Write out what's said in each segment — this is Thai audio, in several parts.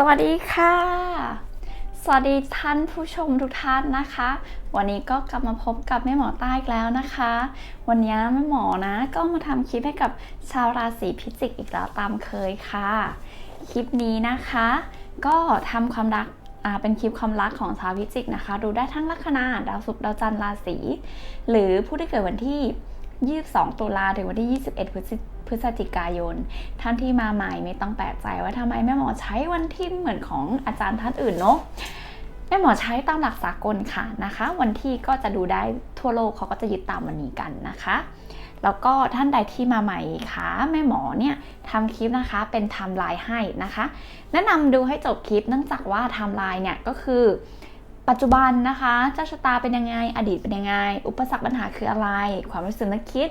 สวัสดีค่ะ สวัสดีท่านผู้ชมทุกท่านนะคะ วันนี้ก็กลับมาพบกับแม่หมอใต้อีกแล้วนะคะ วันนี้แม่หมอนะก็มาทำคลิปให้กับชาวราศีพิจิกอีกแล้วตามเคยค่ะ คลิปนี้นะคะ ก็ทำความรักเป็นคลิปความรักของชาวพิจิกนะคะ ดูได้ทั้งลัคนาดาวศุกร์ดาวจันทร์ราศีหรือผู้ที่เกิดวันที่ 22 ตุลาถึงวันที่ 21 พฤศจิพฤศจิกายน ท่านที่มาใหม่ไม่ต้องแปลกใจว่าทำไมแม่หมอใช้วันที่เหมือนของอาจารย์ท่านอื่นเนาะแม่หมอใช้ตามหลักสากลค่ะนะคะ วันที่ก็จะดูได้ทั่วโลกเขาก็จะยึดตามวันนี้กันนะคะ แล้วก็ท่านใดที่มาใหม่ค่ะแม่หมอเนี่ยทำคลิปนะคะเป็นไทม์ไลน์ให้นะคะ แนะนำดูให้จบคลิปเนื่องจากว่าไทม์ไลน์เนี่ยก็คือ ปัจจุบันนะคะ เจ้าชะตาเป็นยังไง อดีตเป็นยังไง อุปสรรคปัญหาคืออะไร ความรู้สึกนึกคิด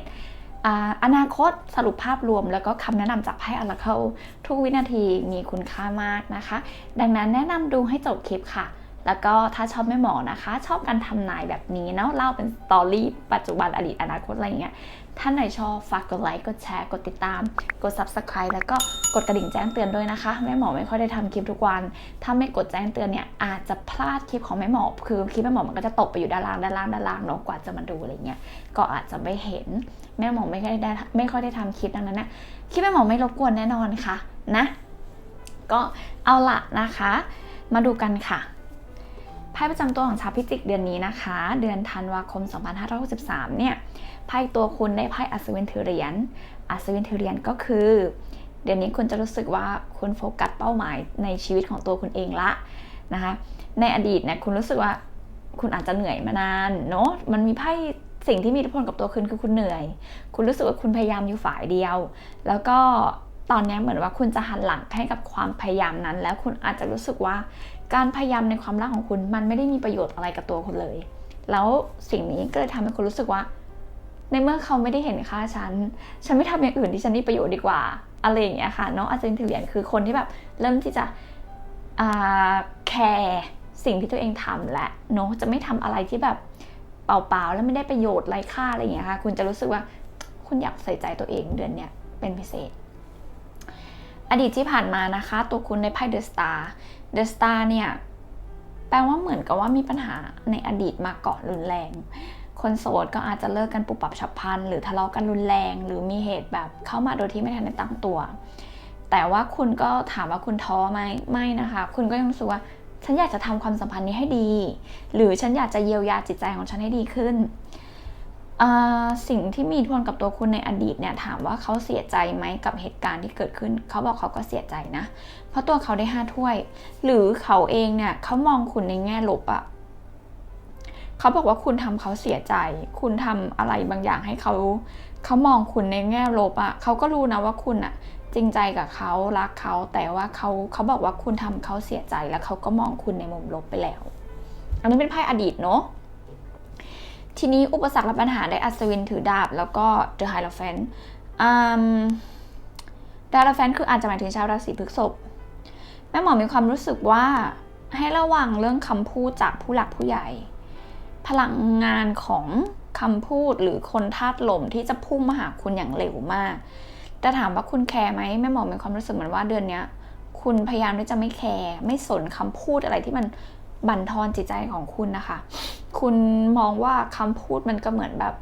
อ่าอนาคตสรุปภาพรวม แล้วก็คำแนะนำจากไพ่อลาเคิลทุกวินาทีมีคุณค่ามากนะคะ ดังนั้นแนะนำดูให้จบคลิปค่ะ แล้วก็ถ้าชอบแม่หมอนะคะ ชอบการทำนายแบบนี้เนาะเล่าเป็นสตอรี่ปัจจุบันอดีตอนาคตอะไรอย่างเงี้ยท่านไหนชอบฝากกดไลค์กดแชร์กดติดตาม กด subscribe แล้วก็กดกระดิ่งแจ้งเตือนด้วยนะคะ แม่หมอไม่ค่อยได้ทำคลิปทุกวัน ถ้าไม่กดแจ้งเตือนเนี่ยอาจจะพลาดคลิปของแม่หมอ คือคลิปแม่หมอมันก็จะตกไปอยู่ด้านล่างด้านล่างด้านล่างเนาะกว่าจะมาดูอะไรเงี้ยก็อาจจะไม่เห็นแม่หมอไม่ค่อยได้ไม่ค่อยได้ทำคลิปดังนั้นนะคลิปแม่หมอไม่รบกวนแน่นอนค่ะนะ ก็เอาละนะคะ มาดูกันค่ะ ไพ่ประจำตัวของชาวพิจิกเดือนนี้นะคะ เดือนธันวาคม 2563 เนี่ยไพ่ตัวคุณได้ไพ่อัศวินถือเหรียญอัศวินถือเหรียญก็คือ เดือนนี้คุณจะรู้สึกว่าคุณโฟกัสเป้าหมายในชีวิตของตัวคุณเองละนะคะ ในอดีตเนี่ยคุณรู้สึกว่าคุณอาจจะเหนื่อยมานานเนาะมันมีไพ่สิ่งที่มีอิทธิพลกับตัวคุณคือคุณเหนื่อย คุณรู้สึกว่าคุณพยายามอยู่ฝ่ายเดียว แล้วก็ตอนนี้เหมือนว่าคุณจะหันหลังให้กับความพยายามนั้น แล้วคุณอาจจะรู้สึกว่า การพยายามในความรักของคุณมันไม่ได้มีประโยชน์อะไรกับตัวคุณเลย แล้วสิ่งนี้ก็เลยทำให้คุณรู้สึกว่า ในเมื่อเขาไม่ได้เห็นค่าฉัน ฉันไม่ทำอย่างอื่นที่ฉันมีประโยชน์ดีกว่าอะไรอย่างเงี้ยค่ะเนาะอาจารย์เทเลียนคือคนที่แบบเริ่มที่จะแคร์สิ่งที่ตัวเองทำและเนาะจะไม่ทำอะไรที่แบบเปล่าๆแล้วไม่ได้ประโยชน์ไร้ค่าอะไรอย่างเงี้ยค่ะ คุณจะรู้สึกว่าคุณอยากใส่ใจตัวเองเดือนเนี้ยเป็นพิเศษ อดีตที่ผ่านมานะคะ ตัวคุณในไพ่เดอะสตาร์เดอะสตาร์เนี่ย แปลว่าเหมือนกับว่ามีปัญหาในอดีตมาก่อนรุนแรง คนโสดก็อาจจะเลิกกันปุบปับฉับพลัน หรือทะเลาะกันรุนแรง หรือมีเหตุแบบเข้ามาโดยที่ไม่ทันได้ตั้งตัว แต่ว่าคุณก็ถามว่าคุณท้อไหมไม่นะคะ คุณก็ยังรู้สึกว่าฉันอยากจะทำความสัมพันธ์นี้ให้ดี หรือฉันอยากจะเยียวยาจิตใจของฉันให้ดีขึ้น สิ่งที่มีทธิพลกับตัวคุณในอดีตเนี่ยถามว่าเขาเสียใจไหมกับเหตุการณ์ที่เกิดขึ้น เขาบอกเขาก็เสียใจนะ เพราะตัวเขาได้ห้าถ้วย หรือเขาเองเนี่ยเขามองคุณในแง่ลบอะเขาบอกว่าคุณทำเขาเสียใจ คุณทำอะไรบางอย่างให้เขา เขามองคุณในแง่ลบอะเขาก็รู้นะว่าคุณอะจริงใจกับเขารักเขาแต่ว่าเขาเขาบอกว่าคุณทำเขาเสียใจแล้วเขาก็มองคุณในมุมลบไปแล้ว อันนี้เป็นไพ่อดีตเนาะ ทีนี้อุปสรรคและปัญหาได้อัศวินถือดาบ แล้วก็เดอะไฮโลแฟนดาราแฟนคืออาจจะหมายถึงชาวราศีพฤษภแม่หมอมีความรู้สึกว่าให้ระวังเรื่องคำพูดจากผู้หลักผู้ใหญ่ พลังงานของคำพูดหรือคนธาตุลมที่จะพุ่งมาหาคุณอย่างเร็วมาก แต่ถามว่าคุณแคร์ไหมแม่หมอมีความรู้สึกเหมือนว่าเดือนนี้คุณพยายามที่จะไม่แคร์ไม่สนคำพูดอะไรที่มัน บั่นทอนจิตใจของคุณนะคะ คุณมองว่าคำพูดมันก็เหมือนแบบ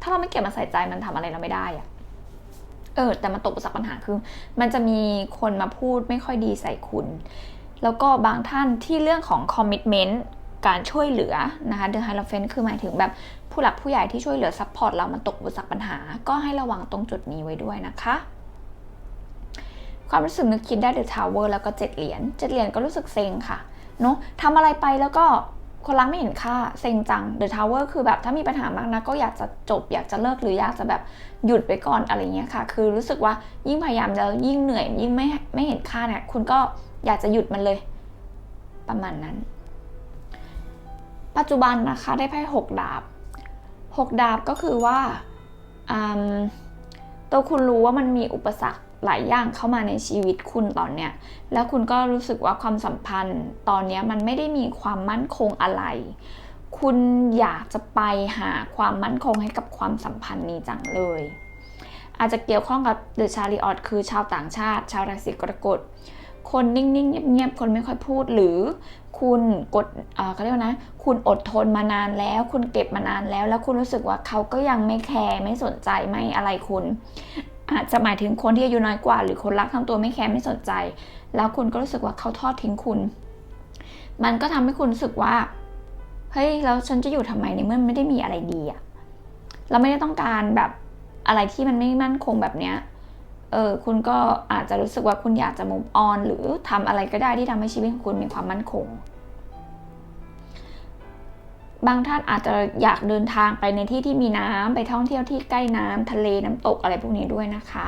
ถ้าเราไม่เก็บมาใส่ใจมันทำอะไรเราไม่ได้อะเออ แต่มันตกอุปสรรคปัญหาคือ มันจะมีคนมาพูดไม่ค่อยดีใส่คุณ แล้วก็บางท่านที่เรื่องของคอมมิชเมนต์การช่วยเหลือนะคะเดอะไฮโลเฟนคือหมายถึงแบบผู้หลักผู้ใหญ่ที่ช่วยเหลือซัพพอร์ตเรามันตกอุปสรรคปัญหา ก็ให้ระวังตรงจุดนี้ไว้ด้วยนะคะ ความรู้สึกนึกคิดได้เดอะทาวเวอร์แล้วก็เจ็ดเหรียญเจ็ดเหรียญก็รู้สึกเซ็งค่ะ เนาะทำอะไรไปแล้วก็คนรักไม่เห็นค่าเซ็งจังเดอะทาวเวอร์คือแบบถ้ามีปัญหามากนะก็อยากจะจบ อยากจะเลิกหรืออยากจะแบบหยุดไปก่อนอะไรเงี้ยค่ะ คือรู้สึกว่ายิ่งพยายามแล้วยิ่งเหนื่อย ยิ่งไม่ไม่เห็นค่าเนี่ยคุณก็อยากจะหยุดมันเลย ประมาณนั้น ปัจจุบันนะคะได้ไพ่หกดาบหกดาบก็คือว่าตัวคุณรู้ว่ามันมีอุปสรรค หลายอย่างเข้ามาในชีวิตคุณตอนเนี้ย แล้วคุณก็รู้สึกว่าความสัมพันธ์ตอนนี้มันไม่ได้มีความมั่นคงอะไร คุณอยากจะไปหาความมั่นคงให้กับความสัมพันธ์นี้จังเลย อาจจะเกี่ยวข้องกับเดอะชาริออตคือชาวต่างชาติ ชาวราศีกรกฎ คนนิ่งๆเงียบๆคนไม่ค่อยพูดหรือคุณกดเขาเรียกว่านะ คุณอดทนมานานแล้ว คุณเก็บมานานแล้ว แล้วคุณรู้สึกว่าเขาก็ยังไม่แคร์ ไม่สนใจ ไม่อะไรคุณ อาจจะหมายถึงคนที่อายุน้อยกว่า หรือคนรักทำตัวไม่แคร์ไม่สนใจ แล้วคุณก็รู้สึกว่าเขาทอดทิ้งคุณ มันก็ทำให้คุณรู้สึกว่าเฮ้ยแล้วฉันจะอยู่ทำไมในเมื่อไม่ได้มีอะไรดีอะเราไม่ได้ต้องการแบบอะไรที่มันไม่มั่นคงแบบเนี้ยเออคุณก็อาจจะรู้สึกว่าคุณอยากจะ move on หรือทำอะไรก็ได้ที่ทำให้ชีวิตของคุณมีความมั่นคง บางท่านอาจจะอยากเดินทางไปในที่ที่มีน้ำไปท่องเที่ยวที่ใกล้น้ำทะเลน้ำตกอะไรพวกนี้ด้วยนะคะ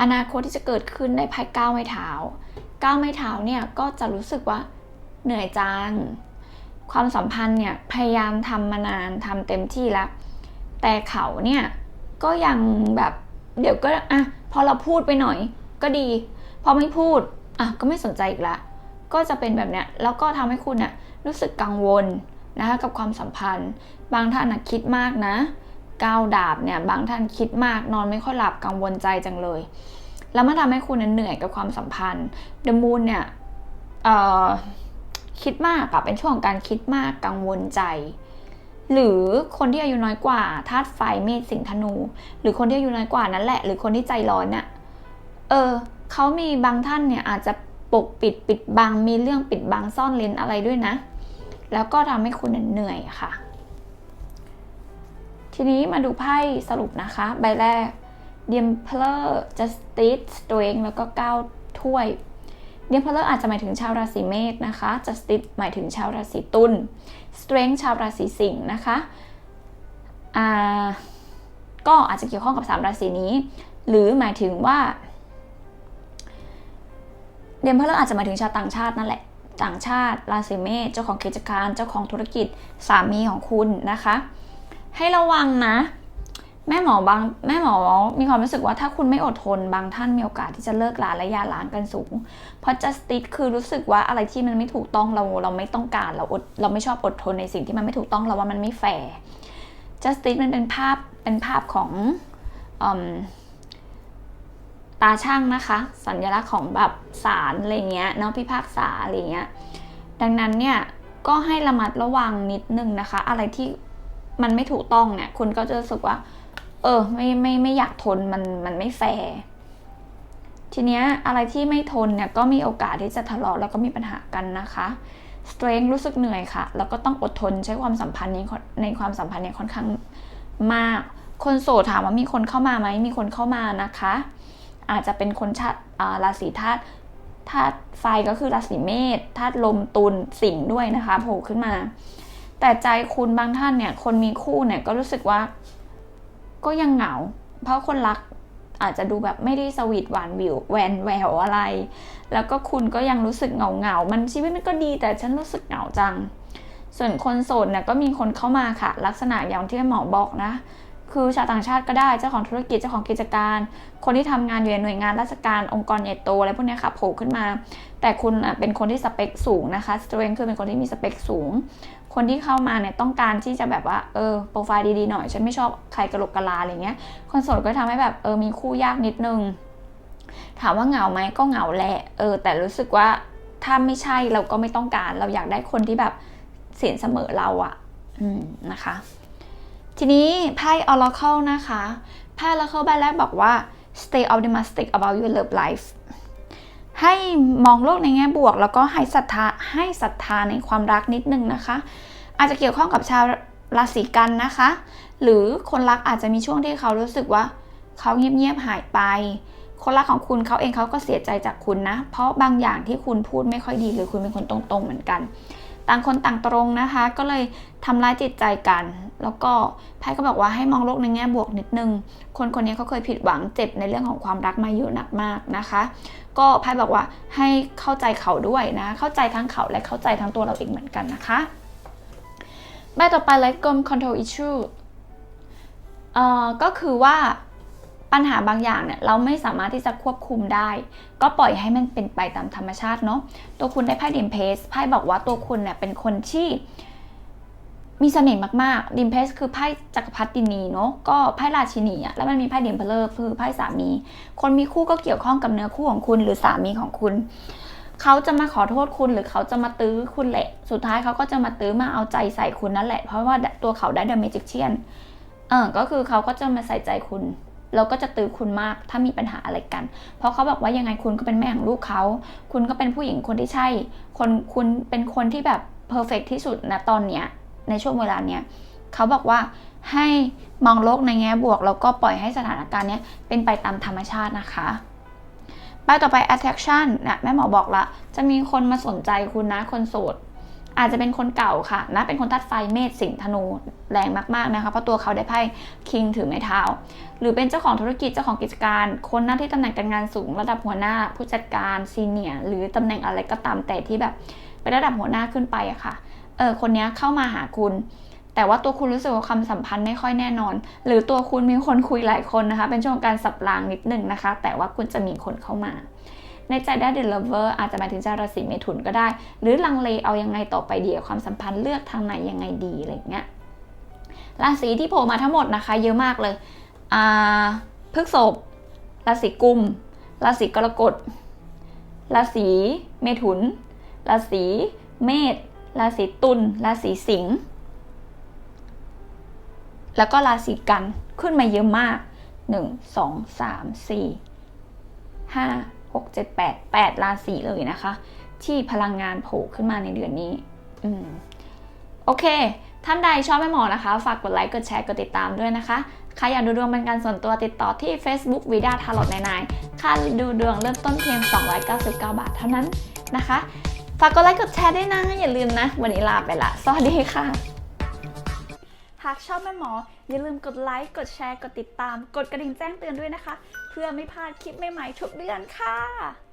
อนาคตที่จะเกิดขึ้นได้ไพ่ก้าวไม้เท้าก้าวไม้เท้าเนี่ยก็จะรู้สึกว่าเหนื่อยจังความสัมพันธ์เนี่ยพยายามทำมานานทำเต็มที่แล้ว แต่เขาเนี่ยก็ยังแบบเดี๋ยวก็อะพอเราพูดไปหน่อยก็ดี พอไม่พูดอะก็ไม่สนใจอีกละ ก็จะเป็นแบบเนี้ยแล้วก็ทำให้คุณน่ะรู้สึกกังวลนะคะกับความสัมพันธ์ บางท่านคิดมากนะก้าวดาบเนี่ยบางท่านคิดมากนอนไม่ค่อยหลับกังวลใจจังเลย แล้วมันทำให้คุณเหนื่อยกับความสัมพันธ์เดมูนเนี่ยคิดมากอะเป็นช่วงของการคิดมากกังวลใจ หรือคนที่อายุน้อยกว่าธาตุไฟเมษสิงธนู หรือคนที่อายุน้อยกว่านั่นแหละ หรือคนที่ใจร้อนเนี่ยเออเขามีบางท่านเนี่ยอาจจะ ปกปิดปิดบังมีเรื่องปิดบังซ่อนเลนอะไรด้วยนะ แล้วก็ทำให้คุณเหนื่อยค่ะ ทีนี้มาดูไพ่สรุปนะคะ ใบแรก d e m p e r o r Justice Strength แล้วก็9ถ้วย d e m p e r o r อาจจะหมายถึงชาวราศีเมษนะคะ Justice หมายถึงชาวราศีตุล Strength ชาวราศีสิงห์นะคะอ่าก็อาจจะเกี่ยวข้องกับ 3 ราศีนี้ หรือหมายถึงว่า เดมเพลอร์อาจจะหมายถึงชาวต่างชาตินั่นแหละ ต่างชาติราศีเมษเจ้าของกิจการ เจ้าของธุรกิจสามีของคุณนะคะ ให้ระวังนะ แม่หมอบางแม่หมอมีความรู้สึกว่าถ้าคุณไม่อดทนบางท่านมีโอกาสที่จะเลิกลาและยาร้างกันสูง เพราะ justice คือรู้สึกว่าอะไรที่มันไม่ถูกต้องเราเราไม่ต้องการเราอดเราไม่ชอบอดทนในสิ่งที่มันไม่ถูกต้องเราว่ามันไม่แฟร์ justice มันเป็นภาพเป็นภาพของอาช่างนะคะ สัญลักษณ์ของแบบศาลอะไรเงี้ยเนาะพิพากษาอะไรเงี้ยดังนั้นเนี่ยก็ให้ระมัดระวังนิดนึงนะคะ อะไรที่มันไม่ถูกต้องเนี่ยคุณก็จะรู้สึกว่า เออไม่ไม่ไม่อยากทนมันมันไม่แฟร์ทีเนี้ยอะไรที่ไม่ทนเนี่ยก็มีโอกาสที่จะทะเลาะแล้วก็มีปัญหากันนะคะ strength รู้สึกเหนื่อยค่ะ แล้วก็ต้องอดทนใช้ความสัมพันธ์นี้ในความสัมพันธ์เนี่ยค่อนข้างมาก คนโสดถามว่ามีคนเข้ามาไหมมีคนเข้ามานะคะ อาจจะเป็นคนชาติราศีธาตุธาตุไฟก็คือราศีเมษธาตุลมตุลสิงห์ด้วยนะคะโผล่ขึ้นมา แต่ใจคุณบางท่านเนี่ย คนมีคู่เนี่ยก็รู้สึกว่า ก็ยังเหงา เพราะคนรักอาจจะดูแบบไม่ได้สวีทหวานวิวแวนแววอะไร แล้วก็คุณก็ยังรู้สึกเหงาเหงามันชีวิตมันก็ดีแต่ฉันรู้สึกเหงาจัง ส่วนคนโสดเนี่ยก็มีคนเข้ามาค่ะ ลักษณะอย่างที่หมอบอกนะ คือชาวต่างชาติก็ได้เจ้าของธุรกิจเจ้าของกิจการ คนที่ทำงานอยู่ในหน่วยงานราชการองค์กรใหญ่โตอะไรพวกนี้ค่ะโผล่ขึ้นมา แต่คุณเป็นคนที่สเปคสูงนะคะสเตรนคือเป็นคนที่มีสเปคสูง คนที่เข้ามาเนี่ยต้องการที่จะแบบว่าเออโปรไฟล์ดีๆหน่อยฉันไม่ชอบใครกระโหลกกะลาอะไรเงี้ยคนโสดก็ทำให้แบบเออมีคู่ยากนิดนึง ถามว่าเหงาไหมก็เหงาแหละเออ แต่รู้สึกว่าถ้าไม่ใช่เราก็ไม่ต้องการ เราอยากได้คนที่แบบเสียนเสมอเราอะอืมนะคะ ทีนี้ไพ่ Oracle นะคะ ไพ่ Oracle ใบแรกบอกว่า stay optimistic about your love life ให้มองโลกในแง่บวก แล้วก็ให้ศรัทธาให้ศรัทธาในความรักนิดนึงนะคะ อาจจะเกี่ยวข้องกับชาวราศีกันนะคะ หรือคนรักอาจจะมีช่วงที่เขารู้สึกว่า เขาเงียบๆหายไป คนรักของคุณเขาเองเขาก็เสียใจจากคุณนะ เพราะบางอย่างที่คุณพูดไม่ค่อยดีหรือคุณเป็นคนตรงๆเหมือนกัน ต่างคนต่างตรงนะคะ ก็เลยทำร้ายจิตใจกัน แล้วก็ไพ่ก็บอกว่าให้มองโลกในแง่บวกนิดนึง คนคนนี้เขาเคยผิดหวังเจ็บในเรื่องของความรักมาเยอะหนักมากนะคะ ก็ไพ่บอกว่าให้เข้าใจเขาด้วยนะ เข้าใจทั้งเขาและเข้าใจทั้งตัวเราเองเหมือนกันนะคะใบต่อไป let go control issue เอ่อก็คือว่า ปัญหาบางอย่างเนี่ยเราไม่สามารถที่จะควบคุมได้ ก็ปล่อยให้มันเป็นไปตามธรรมชาติเนาะตัวคุณได้ไพ่ดิมเพสไพ่บอกว่าตัวคุณเนี่ยเป็นคนที่มีเสน่ห์มากๆดิมเพสคือไพ่จักรพรรดินีเนาะก็ไพ่ราชินีอะแล้วมันมีไพ่ดิมเพลเลอร์คือไพ่สามี คนมีคู่ก็เกี่ยวข้องกับเนื้อคู่ของคุณหรือสามีของคุณ เขาจะมาขอโทษคุณหรือเขาจะมาตื้อคุณแหละ สุดท้ายเขาก็จะมาตื้อมาเอาใจใส่คุณนั่นแหละ เพราะว่าตัวเขาได้เดอะเมจิกเชียนเออก็คือเขาก็จะมาใส่ใจคุณ แล้วก็จะตื้อคุณมากถ้ามีปัญหาอะไรกัน เพราะเขาบอกว่ายังไงคุณก็เป็นแม่ของลูกเขา คุณก็เป็นผู้หญิงคนที่ใช่ คนคุณเป็นคนที่แบบเพอร์เฟกที่สุดนะตอนเนี้ยในช่วงเวลาเนี้ยเขาบอกว่าให้มองโลกในแง่บวก แล้วก็ปล่อยให้สถานการณ์เนี้ยเป็นไปตามธรรมชาตินะคะไปต่อไป attraction นะแม่หมอบอกละ จะมีคนมาสนใจคุณนะ คนโสด อาจจะเป็นคนเก่าค่ะนะเป็นคนทัดไฟเมษสิงห์ธนูแรงมากๆนะคะเพราะตัวเขาได้ไพ่คิงถือไม้เท้า หรือเป็นเจ้าของธุรกิจเจ้าของกิจการ คนหน้าที่ตำแหน่งการงานสูง ระดับหัวหน้าผู้จัดการซีเนียหรือตำแหน่งอะไรก็ตามแต่ที่แบบเป็นระดับหัวหน้าขึ้นไปอะค่ะเออคนนี้เข้ามาหาคุณ แต่ว่าตัวคุณรู้สึกว่าความสัมพันธ์ไม่ค่อยแน่นอน หรือตัวคุณมีคนคุยหลายคนนะคะ เป็นช่วงการสับรางนิดนึงนะคะ แต่ว่าคุณจะมีคนเข้ามา ในใจได้เดลเวอร์อาจจะหมายถึงชาวราศีเมถุนก็ได้ หรือลังเลเอายังไงต่อไปดีความสัมพันธ์เลือกทางไหนยังไงดีอะไรเงี้ยราศีที่โผล่มาทั้งหมดนะคะ เยอะมากเลยอ่าพฤกษภราศีกุมราศีกรกฎราศีเมถุนราศีเมษราศีตุลราศีสิงห์แล้วก็ราศีกันขึ้นมาเยอะมาก 1 2 3 4 5 6 7 8 8ราศีเลยนะคะ ที่พลังงานโผล่ขึ้นมาในเดือนนี้อืมโอเค ท่านใดชอบแม่หมอนะคะ ฝากกดไลค์กดแชร์กดติดตามด้วยนะคะใครอยากดูดวงเป็นการส่วนตัวติดต่อที่ Facebook วิดาทาร์ลอตนายค่าดูดวงเริ่มต้นเพียง 299 บาทเท่านั้นนะคะ ฝากกดไลค์กดแชร์ด้วยนะ อย่าลืมนะ วันนี้ลาไปละ สวัสดีค่ะ หากชอบแม่หมอ อย่าลืมกดไลค์ กดแชร์ กดติดตาม กดกระดิ่งแจ้งเตือนด้วยนะคะ เพื่อไม่พลาดคลิปใหม่ๆทุกเดือนค่ะ